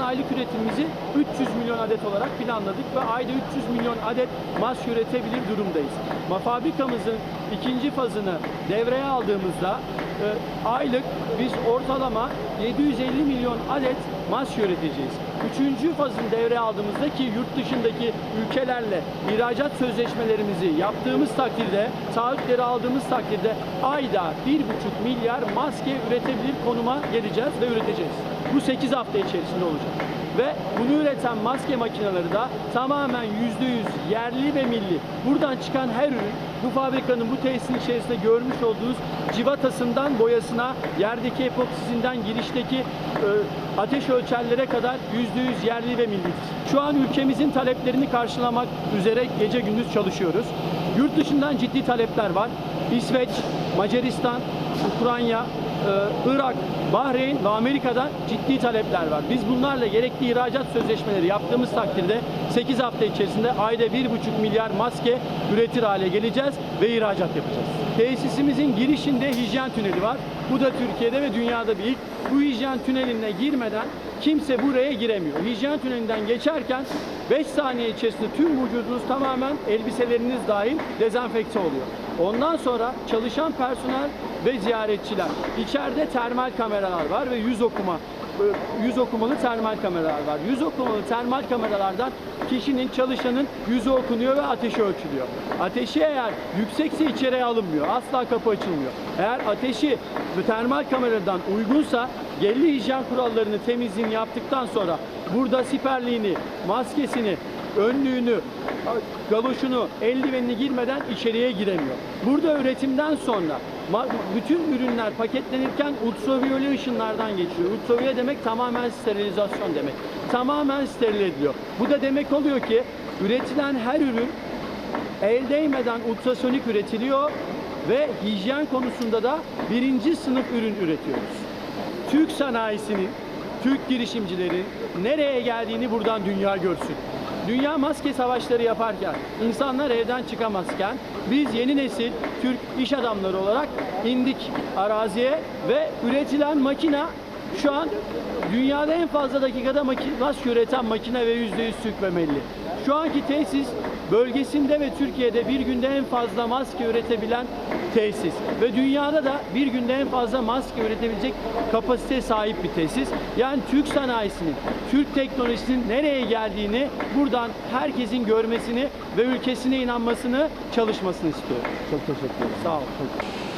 an aylık üretimimizi 300 milyon adet olarak planladık ve ayda 300 milyon adet maske üretebilir durumdayız. Ma fabrikamızın ikinci fazını devreye aldığımızda e, aylık biz ortalama 750 milyon adet maske üreteceğiz. Üçüncü fazını devreye aldığımızda ki yurt dışındaki ülkelerle ihracat sözleşmelerimizi yaptığımız takdirde, taahhütleri aldığımız takdirde ayda 1,5 milyar maske üretebilir konuma geleceğiz ve üreteceğiz. Bu 8 hafta içerisinde olacak. Ve bunu üreten maske makineleri de tamamen %100 yerli ve milli. Buradan çıkan her ürün bu fabrikanın bu tesisin içerisinde görmüş olduğunuz civatasından boyasına, yerdeki epoksisinden girişteki e, ateş ölçerlere kadar %100 yerli ve millidir. Şu an ülkemizin taleplerini karşılamak üzere gece gündüz çalışıyoruz. Yurt dışından ciddi talepler var. İsveç, Macaristan, Ukrayna, e, Irak, Bahreyn ve Amerika'dan ciddi talepler var. Biz bunlarla gerekli ihracat sözleşmeleri yaptığımız takdirde 8 hafta içerisinde ayda 1,5 milyar maske üretir hale geleceğiz ve ihracat yapacağız. Tesisimizin girişinde hijyen tüneli var. Bu da Türkiye'de ve dünyada bir ilk. Bu hijyen tüneline girmeden kimse buraya giremiyor. Hijyen tünelinden geçerken 5 saniye içerisinde tüm vücudunuz tamamen elbiseleriniz dahil dezenfekte oluyor. Ondan sonra çalışan personel ve ziyaretçiler. İçeride termal kameralar var ve yüz okuma yüz okumalı termal kameralar var. Yüz okumalı termal kameralardan kişinin, çalışanın yüzü okunuyor ve ateşi ölçülüyor. Ateşi eğer yüksekse içeriye alınmıyor. Asla kapı açılmıyor. Eğer ateşi termal kameradan uygunsa belli hijyen kurallarını temizliğini yaptıktan sonra burada siperliğini, maskesini, önlüğünü, galoşunu, eldivenini girmeden içeriye giremiyor. Burada üretimden sonra bütün ürünler paketlenirken ultraviyole ışınlardan geçiyor. Ultraviyole demek tamamen sterilizasyon demek. Tamamen steril ediliyor. Bu da demek oluyor ki üretilen her ürün el değmeden ultrasonik üretiliyor ve hijyen konusunda da birinci sınıf ürün üretiyoruz. Türk sanayisinin, Türk girişimcilerin nereye geldiğini buradan dünya görsün. Dünya maske savaşları yaparken, insanlar evden çıkamazken biz yeni nesil Türk iş adamları olarak indik araziye ve üretilen makina şu an dünyada en fazla dakikada maske üreten makine ve %100 Türk memeli. Şu anki tesis bölgesinde ve Türkiye'de bir günde en fazla maske üretebilen tesis ve dünyada da bir günde en fazla maske üretebilecek kapasiteye sahip bir tesis. Yani Türk sanayisinin, Türk teknolojisinin nereye geldiğini buradan herkesin görmesini ve ülkesine inanmasını, çalışmasını istiyorum. Çok teşekkür ederim. Sağ olun.